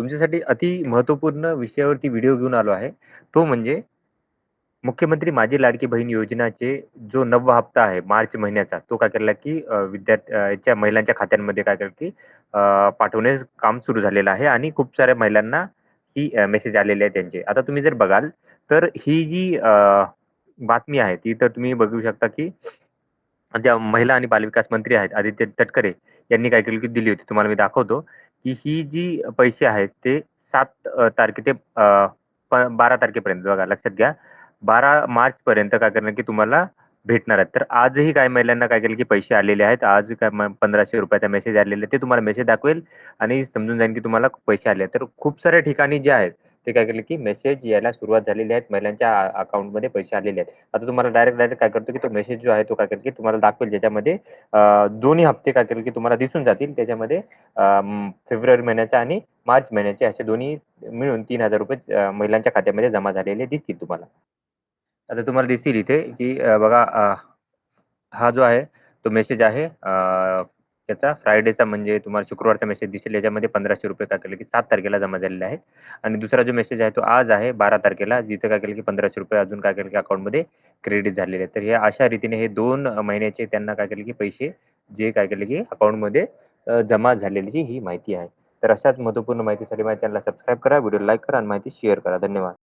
तुमच्यासाठी अति महत्त्वपूर्ण विषयावरती व्हिडिओ घेऊन आलो आहे. तो म्हणजे मुख्यमंत्री माझी लाडकी बहीण योजनाचे जो नववा हप्ता आहे मार्च महिन्याचा, तो काय केला की अ, महिलांच्या खात्यांमध्ये काय केलं की अ, पाठवण्याचं काम सुरू झालेलं आहे आणि खूप साऱ्या महिलांना ही अ, मेसेज आलेले आहे त्यांचे. आता तुम्ही जर बघाल तर ही जी अ, बातमी आहे ती तर तुम्ही बघू शकता की ज्या महिला आणि बालविकास मंत्री आहेत आदित्य तटकरे यांनी काय केलं की दिली होती. तुम्हाला मी दाखवतो की ही जी पैसे आहेत ते सात तारखे ते बारा प 12 तारखेपर्यंत बघा लक्षात घ्या. 12 मार्चपर्यंत काय करणार की तुम्हाला भेटणार आहेत. तर आजही काही महिलांना काय केलं की पैसे आलेले आहेत. आज काय पंधराशे रुपयाचा मेसेज आलेला आहे. ते तुम्हाला मेसेज दाखवेल आणि समजून जाईल की तुम्हाला पैसे आले आहेत. तर खूप साऱ्या ठिकाणी जे आहेत ते काय केलं की मेसेज यायला सुरुवात झालेली आहे. महिलांच्या अकाउंटमध्ये पैसे आलेले आहेत. आता तुम्हाला डायरेक्ट, डायरेक्ट काय करतो की तो मेसेज जो आहे तो काय करेल की तुम्हाला दाखवेल ज्याच्यामध्ये दोन्ही हप्ते काय करेल की तुम्हाला दिसून जातील. त्याच्यामध्ये फेब्रुवारी महिन्याचा आणि मार्च महिन्याचे असे दोन्ही मिळून तीन हजार रुपये महिलांच्या खात्यामध्ये जमा झालेले दिसतील तुम्हाला. आता तुम्हाला दिसतील इथे की बघा हा जो आहे तो मेसेज आहे त्याचा फ्रायडेचा म्हणजे तुम्हाला शुक्रवारचा मेसेज दिसेल. याच्यामध्ये ₹1500 काय केलं की सात तारखेला जमा झालेले आहेत आणि दुसरा जो मेसेज आहे तो आज आहे 12 तारखेला जिथं काय केलं की ₹1500 अजून काय केलं की अकाउंटमध्ये क्रेडिट झालेले आहेत. तर हे अशा रीतीने हे दोन महिन्याचे त्यांना काय केले की पैसे जे काय केले की अकाउंटमध्ये जमा झालेली ही माहिती आहे. तर अशाच महत्त्वपूर्ण माहितीसाठी माझ्या चॅनलला सबस्क्राईब करा, व्हिडिओ लाईक करा आणि माहिती शेअर करा. धन्यवाद.